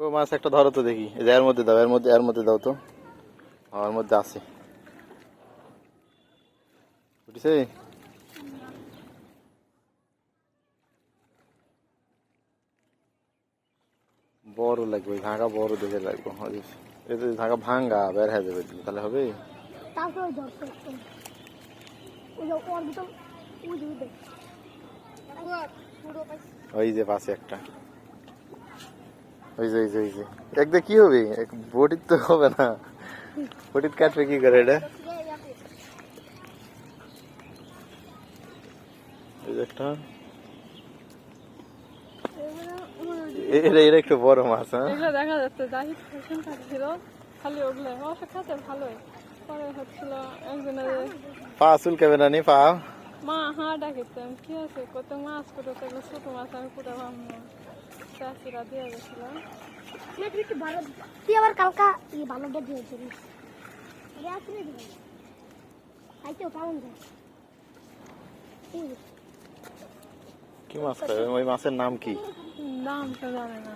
ও মাছ একটা ধরো তো দেখি। এই যে এর মধ্যে দাও এর মধ্যে এর মধ্যে দাও তো। এর মধ্যে আছে। উঠেছে বড় লাগবে ঝাঁকা বড় দেখে লাগবে। এতে ঝাঁকা ভাঙ্গা বের হয়ে যাবে তাহলে হবে? ওই যে পাশে একটা। ওই যে ওই যে ওই যে। একদম কি হবে? এক বটির তো হবে না। বটির কাটবে কি করে এটা? এই যে একটা। এ- এটা এটা একটু বড় মাছ হ্যাঁ? এগুলো দেখা যাচ্ছে জাহিদ ফ্যাশন খাচ্ছিল খালি ওগুলো। অবশ্য খাতে ভালোই। পরে হচ্ছিল একজনের পা চুলকাবে না নি পা? মা হাঁ ডাকিতে আমি কি আছে কত মাছ কত এগুলো ছোট মাছ আমি পুরো ভাবলাম। চাষিরা দিয়ে গেছিল তুই আবার কালকা ই ভালোটা দিয়েছিস আসলে দিবি খাইতেও পাবেন কি মাছ ওই মাছের নাম কি? নাম তো জানে না।